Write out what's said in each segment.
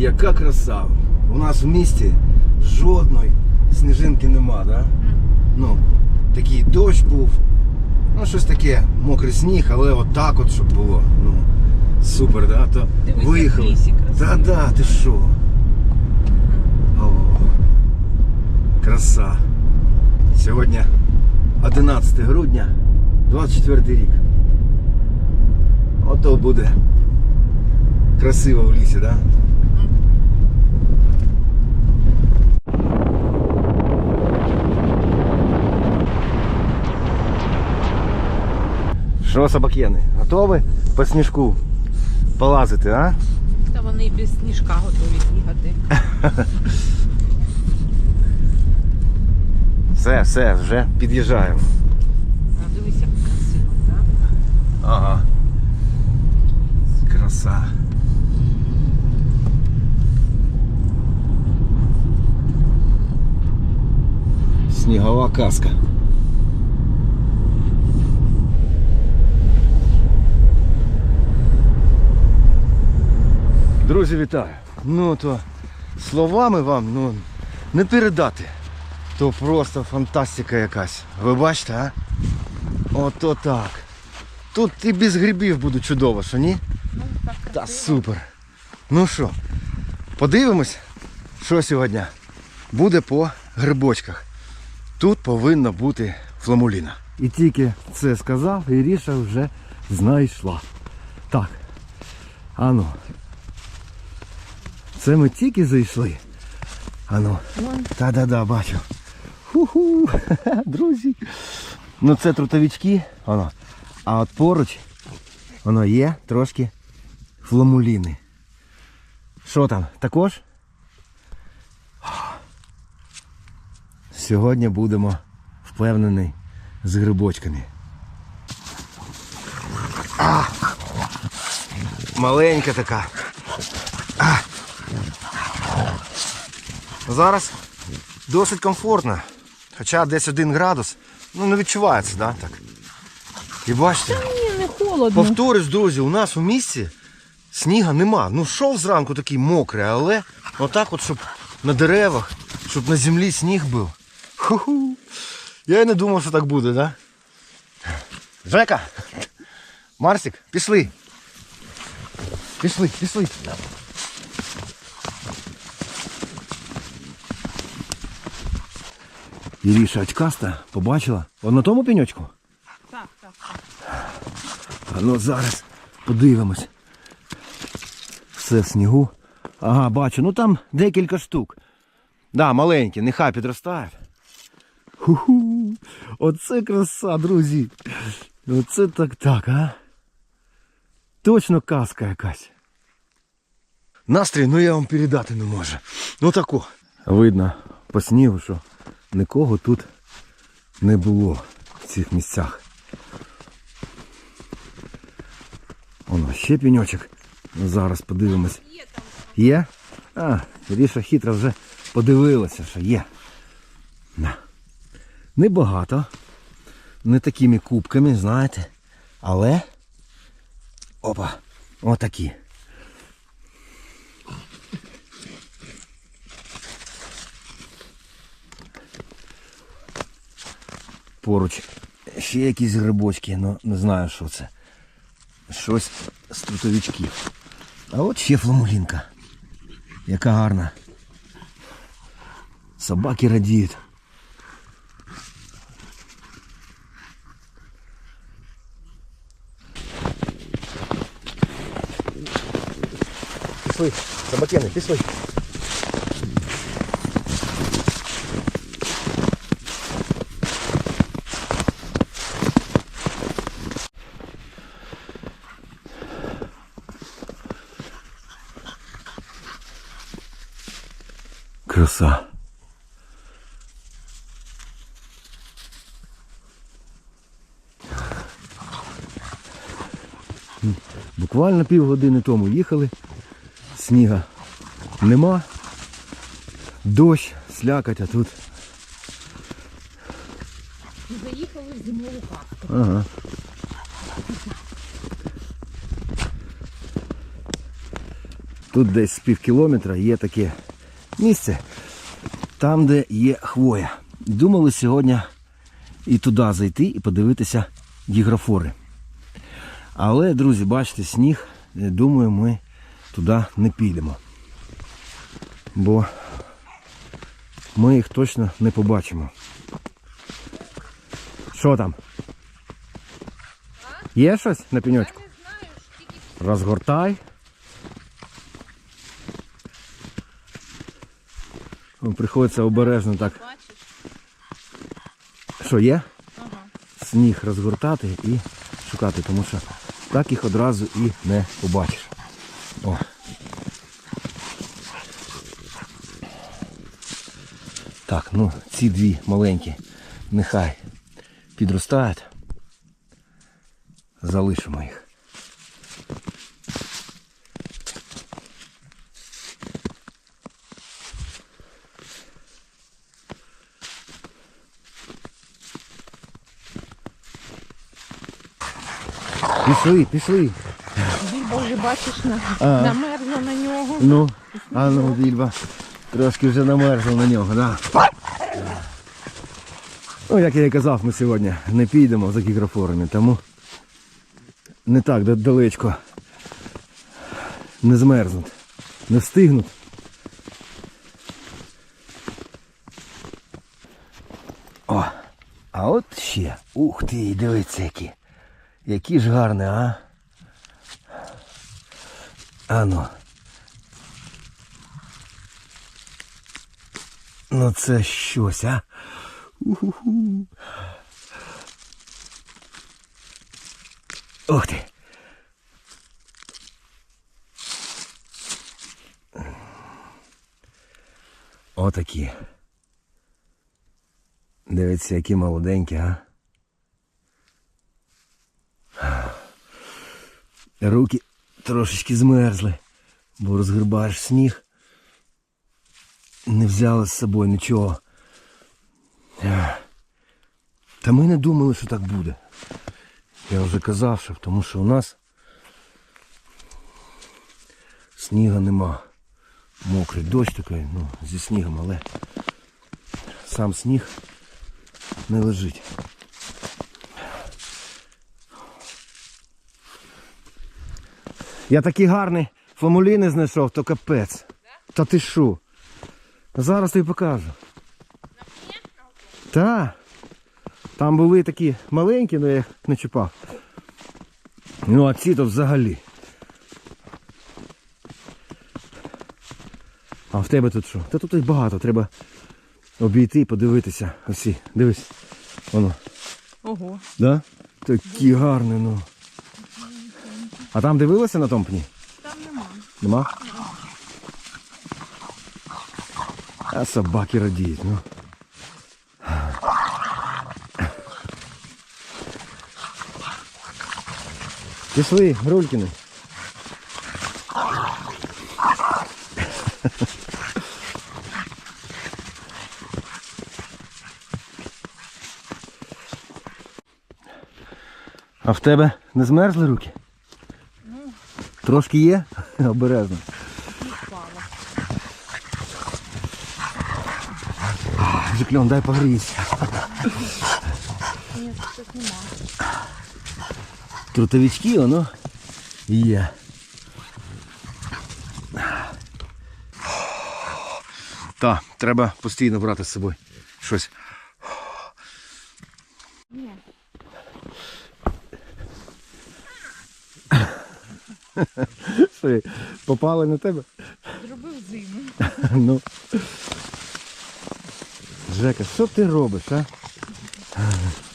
Яка краса. У нас в місті жодної сніжинки нема, да? Ну, такий дощ був. Ну, щось таке, мокрий сніг, але от от, щоб було. Ну, супер, да? То виїхали. Та-да, ти що? О, краса. Сьогодні 11 грудня, 24 рік. Ото буде красиво в лісі, да? Що, собак'єни, готові по сніжку полазити, а? Та вони і без сніжка готові бігати. Все, все, вже під'їжджаємо. А дивись, як красиво, так? Ага. Краса. Снігова казка. Друзі, вітаю. Ну то словами вам ну, не передати. То просто фантастика якась. Ви бачите, а? Ото так. Тут і без грибів буде чудово, що ні? Ну, так Та супер. Ну що, подивимось, що сьогодні буде по грибочках. Тут повинна бути фламуліна. І тільки це сказав, Іріша вже знайшла. Так. Ану. Це ми тільки зайшли. Ану. Та-да-да, бачу. Ху-ху, друзі. Ну це трутовички, воно. А от поруч воно є трошки фламуліни. Що там, також? Сьогодні будемо впевнені з грибочками. А! Маленька така. Зараз досить комфортно. Хоча десь один градус. Ну не відчувається, да, так? І бачите, Ні, не холодно. повторюсь, друзі, у нас у місті сніга нема. Ну шов зранку такий мокрий, але отак от, щоб на деревах, щоб на землі сніг був. Ху-ху. Я й не думав, що так буде, да? Жека! Марсик, пішли. Пішли, пішли. Іріша очкаста побачила. От на тому пеньочку? Так, так, так. А ну зараз подивимось. Все в снігу. Ага, бачу, ну там декілька штук. Да, маленькі, нехай підростають. Ху-ху. Оце краса, друзі. Оце так так, а. Точно казка якась. Настрій, ну я вам передати не можу. Ну тако. Видно по снігу, що нікого тут не було в цих місцях. Воно ще пеньочок. Ну, зараз подивимось. Є. А, Ріша хитро вже подивилася, що є. Небагато. Не такими кубками, знаєте. Але. Опа. Отакі. Поруч ще якісь грибочки, ну не знаю, що це. Щось з трутовичків. А от ще фламулінка. Яка гарна. Собаки радіють. Пішли, собакени, пішли. Краса. Буквально півгодини тому їхали, сніга нема, дощ, слякоть, а тут. Заїхали в зимову хатку. Ага. Тут десь з пів кілометра є таке місце, там, де є хвоя. Думали сьогодні і туди зайти і подивитися гігрофори. Але, друзі, бачите, сніг, е, думаю, ми туди не підемо. Бо ми їх точно не побачимо. Що там? Є щось на пеньочку? Розгортай. О, Приходиться обережно так. Що є? Сніг розгортати і шукати, тому що так їх одразу і не побачиш. О. Так, ну ці дві маленькі нехай підростають. Залишимо їх. Пішли, пішли. Більбо вже бачиш на... А. намерзла на нього. Ну, а ну, Більба. Трошки вже намерзла на нього, да. Ну, як я і казав, ми сьогодні не підемо за гігрофорами, тому не так далечко не змерзнуть, не встигнуть. О, а от ще. Ух ти, дивіться які. Які ж гарні, а? Ану. Ну це щось, а? Уху. Ух ти. Отакі. Дивіться, які молоденькі, а? Руки трошечки змерзли, бо розгрібаєш сніг. Не взяли з собою нічого. Та ми не думали, що так буде. Я вже казав, що тому що у нас сніга нема. Мокрий дощ такий, ну, зі снігом, але сам сніг не лежить. Я такий гарний фламуліни знайшов, то капець. Та ти що? Зараз тобі покажу. Так. Там були такі маленькі, але я їх не чіпав. Ну а ці то взагалі. А в тебе тут що? Та тут їх багато, треба обійти і подивитися. Осі, дивись. Воно. Ого. Да? Такі гарні, ну. А там дивилася на тому пні? Там нема. Нема? А собаки радіють, ну. Пішли, Рулькіни. А в тебе не змерзли руки? Трошки є? Обережно. Жикльон, дай погрійся. Ні, тут нема. Трутовички, воно є. Так, треба постійно брати з собою щось. Ні. Що, попали на тебе? Зробив зиму. Ну. Жека, що ти робиш, а?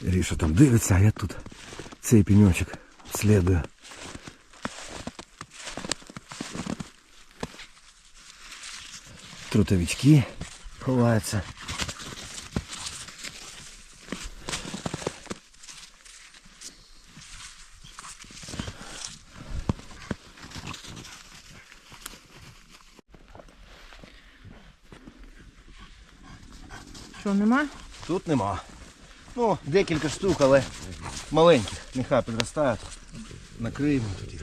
Ріша там дивиться, а я тут цей пеньочок слідую. Трутовички ховаються. Що, нема? тут нема. Ну, декілька штук, але маленьких. Нехай підростають. Накриємо тут їх.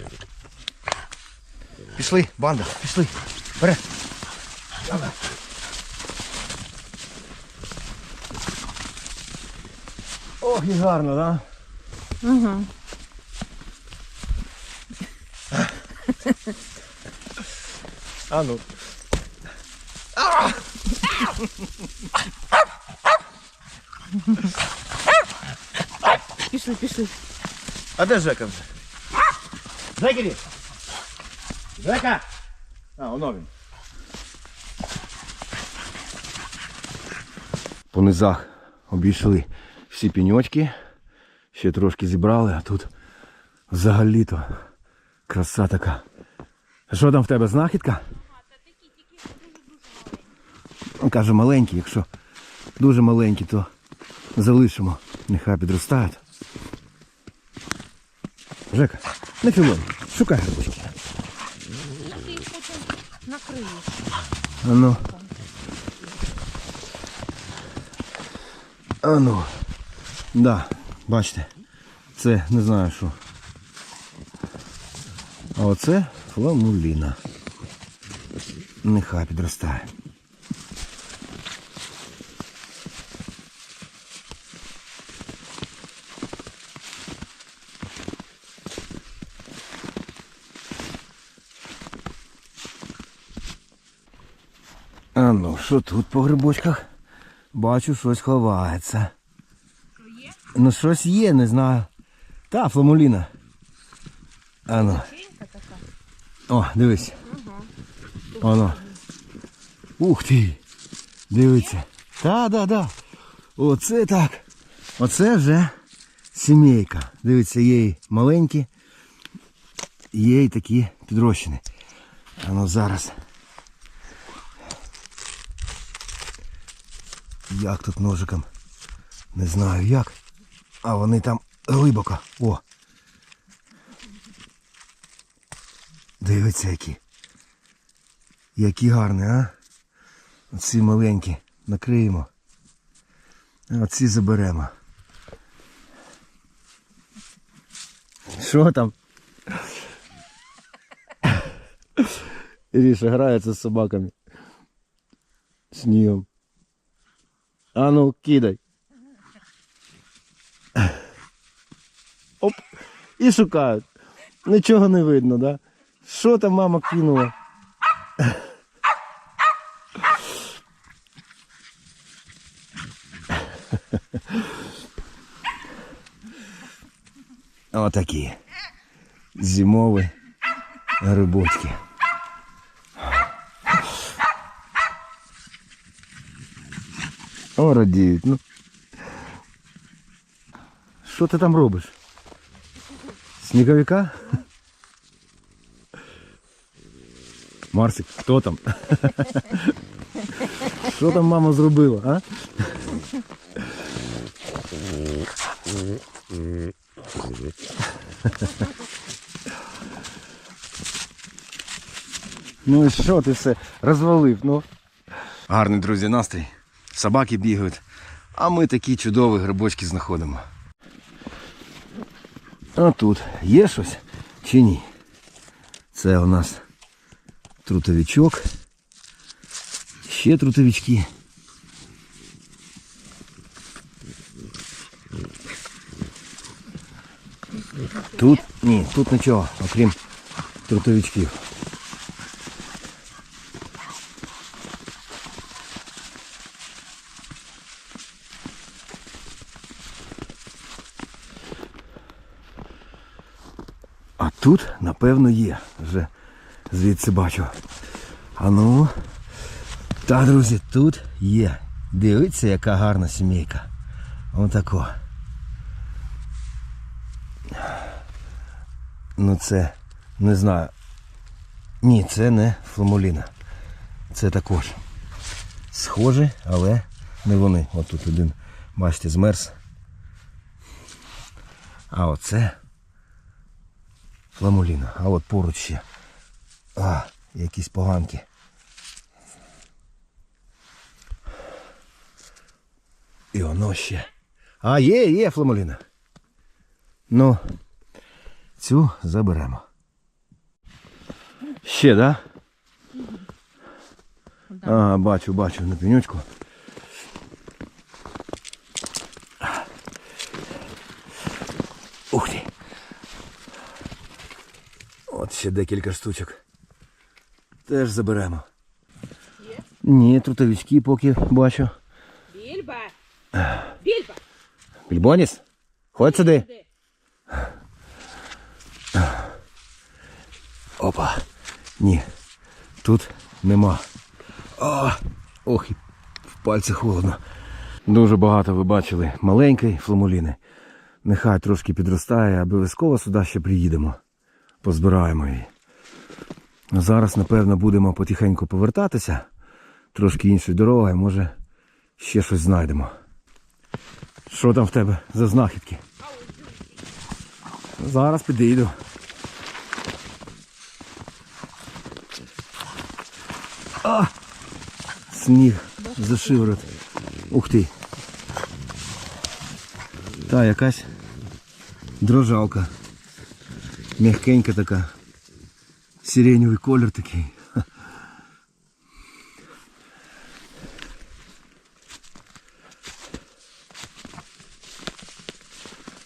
Пішли, банда, пішли. Вперед. Давай. Ох, і гарно, так? Да? Угу. А ну. Пішли, пішли. А де Жека вже? Жекері! Жека! А, воно він. По низах обійшли всі піньочки. Ще трошки зібрали, а тут взагалі-то краса така. Що там в тебе знахідка? Він каже маленькі, якщо дуже маленькі, то залишимо. Нехай підростають. Жека, не філон, шукай грибочки. Накриєш. Ану. Ану. Да, бачите. Це не знаю що. А оце фламуліна. Нехай підростає. А ну, що тут по грибочках? Бачу, щось ховається. Ну щось є, не знаю. Та, фламуліна. А. Печенька така. О, дивись. Воно. Ух ти. Дивіться. Та, да, да. Оце так. Оце вже сімейка. Дивіться, є маленькі, є і такі підрощені. А ну зараз. Як тут ножиком? Не знаю як. А вони там глибоко. О. Дивіться які. Які гарні, а? Оці маленькі накриємо. А оці заберемо. Що там? Іріша грається з собаками. Снігом. А ну, кидай. І шукають. Нічого не видно, да? Що там мама кинула? Отакі. Зимові грибочки. О, радіють, ну. Що ти там робиш? Сніговика? Марсик, хто там? Що там мама зробила, а? Ну і що ти все розвалив, ну? Гарний, друзі, настрій. Собаки бігають, а ми такі чудові грибочки знаходимо. А тут є щось чи ні? Це у нас трутовичок. Ще трутовички. Тут ні, тут нічого, окрім трутовичків. Тут, напевно, є. Вже звідси бачу. А ну. Та, друзі, тут є. Дивіться, яка гарна сімейка. Отако. Ну це не знаю. Ні, це не фламуліна. Це також. Схожі, але не вони. От тут один, бачите, змерз. А оце фламуліна. А от поруч ще. А, якісь поганки. І воно ще. А, є, є, фламуліна. Ну, цю заберемо. Ще, да? Да. Ага, бачу, бачу на пенючку. Ух ти. От ще декілька штучок. Теж заберемо. Є? Ні, трутовички поки бачу. Більба. Більба. Більбоніс? Ходь сюди. Опа. Ні. Тут нема. О, ох, і в пальці холодно. Дуже багато ви бачили маленької фламуліни. Нехай трошки підростає, обов'язково сюди ще приїдемо. Позбираємо її. Зараз, напевно, будемо потихеньку повертатися. Трошки іншою дорогою, може, ще щось знайдемо. Що там в тебе за знахідки? Зараз підійду. А! Сніг за шиворот. Ух ти. Та якась дрожалка. Мягкенька така. Сиреневий колір такий.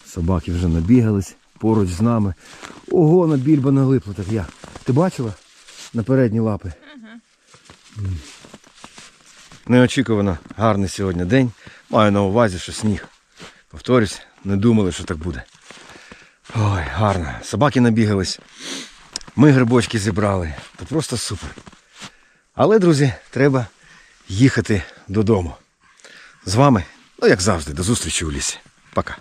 Собаки вже набігались поруч з нами. Ого, на більба налипла так я. Ти бачила? На передні лапи. М. Неочікувано гарний сьогодні день. Маю на увазі, що сніг. Повторюсь, не думали, що так буде. Ой, гарно. Собаки набігались. Ми грибочки зібрали. То просто супер. Але, друзі, треба їхати додому. З вами, ну як завжди, до зустрічі у лісі. Пока.